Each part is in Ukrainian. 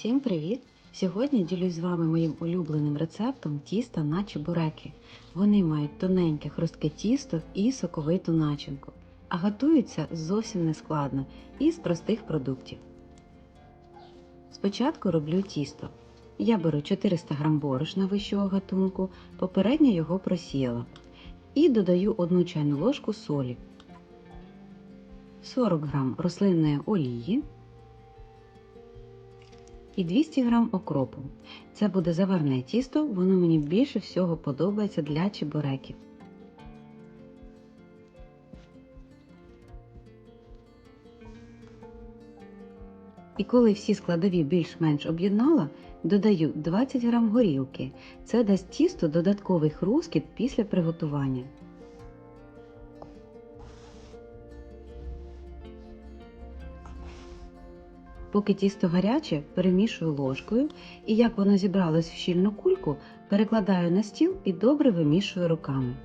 Всім привіт! Сьогодні ділюсь з вами моїм улюбленим рецептом тіста на чебуреки. Вони мають тоненьке хрустке тісто і соковиту начинку, а готуються зовсім не складно і з простих продуктів. Спочатку роблю тісто. Я беру 400 г борошна вищого гатунку, попередньо його просіяла. І додаю 1 чайну ложку солі, 40 г рослинної олії і 200 г окропу. Це буде заварне тісто, воно мені більше всього подобається для чебуреків. І коли всі складові більш-менш об'єднала, додаю 20 г горілки. Це дасть тісто додатковий хрускіт після приготування. Поки тісто гаряче, перемішую ложкою і як воно зібралось в щільну кульку, перекладаю на стіл і добре вимішую руками.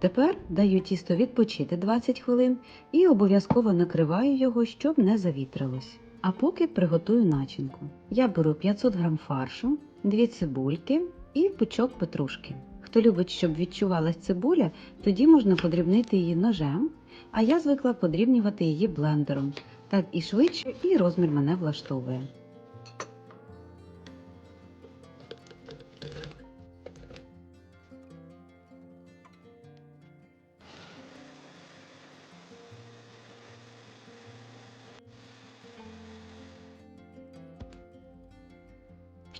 Тепер даю тісто відпочити 20 хвилин і обов'язково накриваю його, щоб не завітрилось. А поки приготую начинку. Я беру 500 г фаршу, 2 цибульки і пучок петрушки. Хто любить, щоб відчувалась цибуля, тоді можна подрібнити її ножем, а я звикла подрібнювати її блендером. Так і швидше, і розмір мене влаштовує.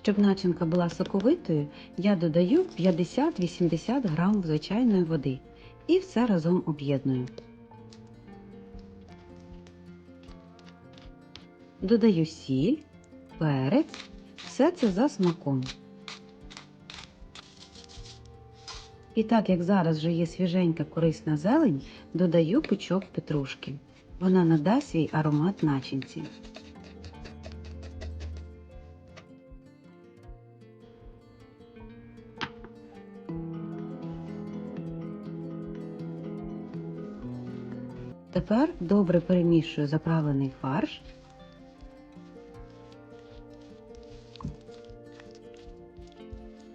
Щоб начинка була соковитою, я додаю 50-80 г звичайної води і все разом об'єдную. Додаю сіль, перець, все це за смаком. І так як зараз вже є свіженька корисна зелень, додаю пучок петрушки. Вона надасть свій аромат начинці. Тепер добре перемішую заправлений фарш.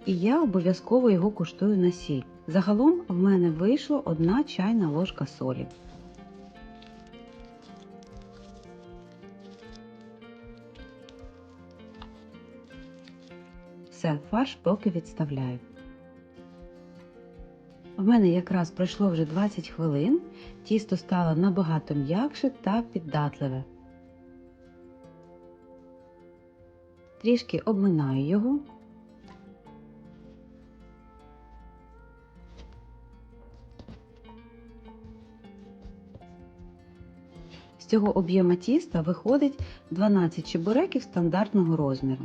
І я обов'язково його куштую на сіль. Загалом в мене вийшло одна чайна ложка солі. Все, фарш поки відставляю. В мене якраз пройшло вже 20 хвилин, тісто стало набагато м'якше та піддатливе. Трішки обминаю його. З цього об'єма тіста виходить 12 чебуреків стандартного розміру.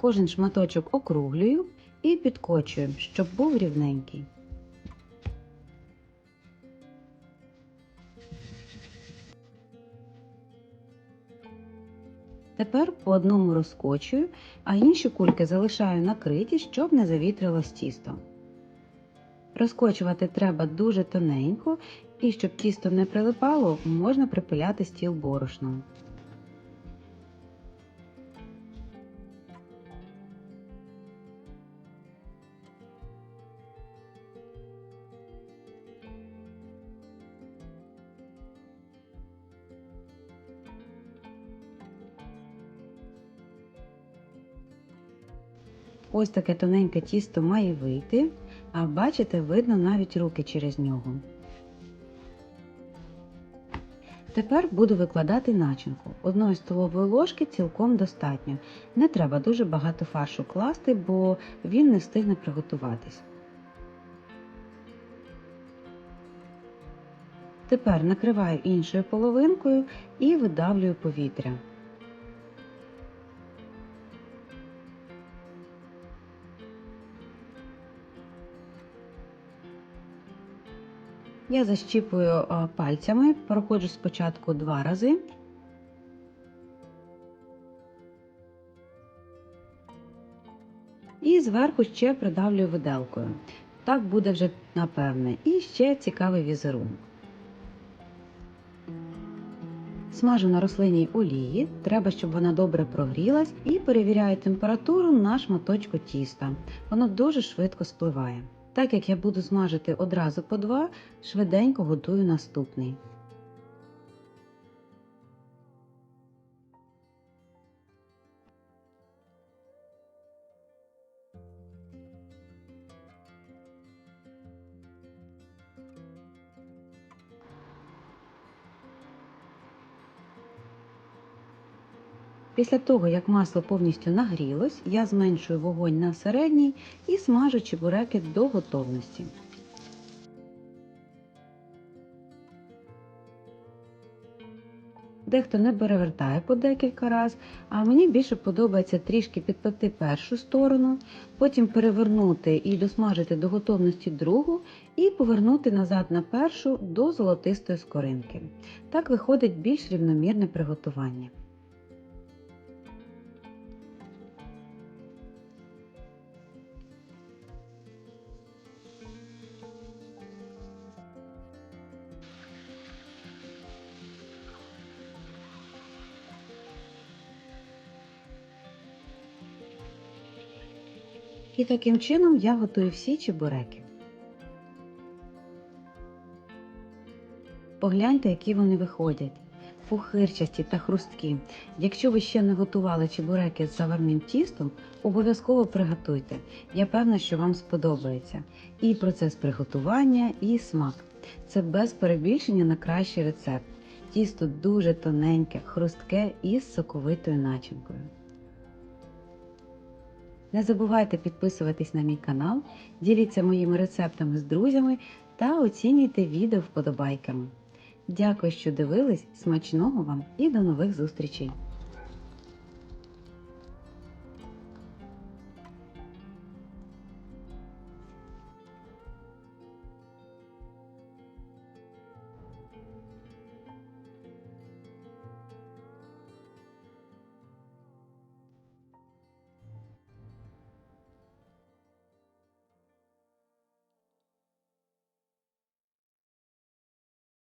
Кожен шматочок округлюю і підкочую, щоб був рівненький. Тепер по одному розкочую, а інші кульки залишаю накриті, щоб не завітрилось тісто. Розкочувати треба дуже тоненько, і щоб тісто не прилипало, можна припиляти стіл борошном. Ось таке тоненьке тісто має вийти, а бачите, видно навіть руки через нього. Тепер буду викладати начинку. Одної столової ложки цілком достатньо. Не треба дуже багато фаршу класти, бо він не встигне приготуватись. Тепер накриваю іншою половинкою і видавлюю повітря. Я защіпую е, пальцями, проходжу спочатку два рази. І зверху ще придавлюю виделкою. Так буде вже напевне. І ще цікавий візерунок. Смажу на рослинній олії, треба, щоб вона добре прогрілась, і перевіряю температуру на шматочку тіста. Воно дуже швидко спливає. Так як я буду смажити одразу по два, швиденько готую наступний. Після того, як масло повністю нагрілось, я зменшую вогонь на середній і смажу чебуреки до готовності. Дехто не перевертає по декілька разів, а мені більше подобається трішки підпекти першу сторону, потім перевернути і досмажити до готовності другу, і повернути назад на першу до золотистої скоринки. Так виходить більш рівномірне приготування. І таким чином я готую всі чебуреки. Погляньте, які вони виходять. Пухирчасті та хрусткі. Якщо ви ще не готували чебуреки з заварним тістом, обов'язково приготуйте. Я певна, що вам сподобається. І процес приготування, і смак. Це без перебільшення на кращий рецепт. Тісто дуже тоненьке, хрустке і з соковитою начинкою. Не забувайте підписуватись на мій канал, діліться моїми рецептами з друзями та оцінюйте відео вподобайками. Дякую, що дивились, смачного вам і до нових зустрічей!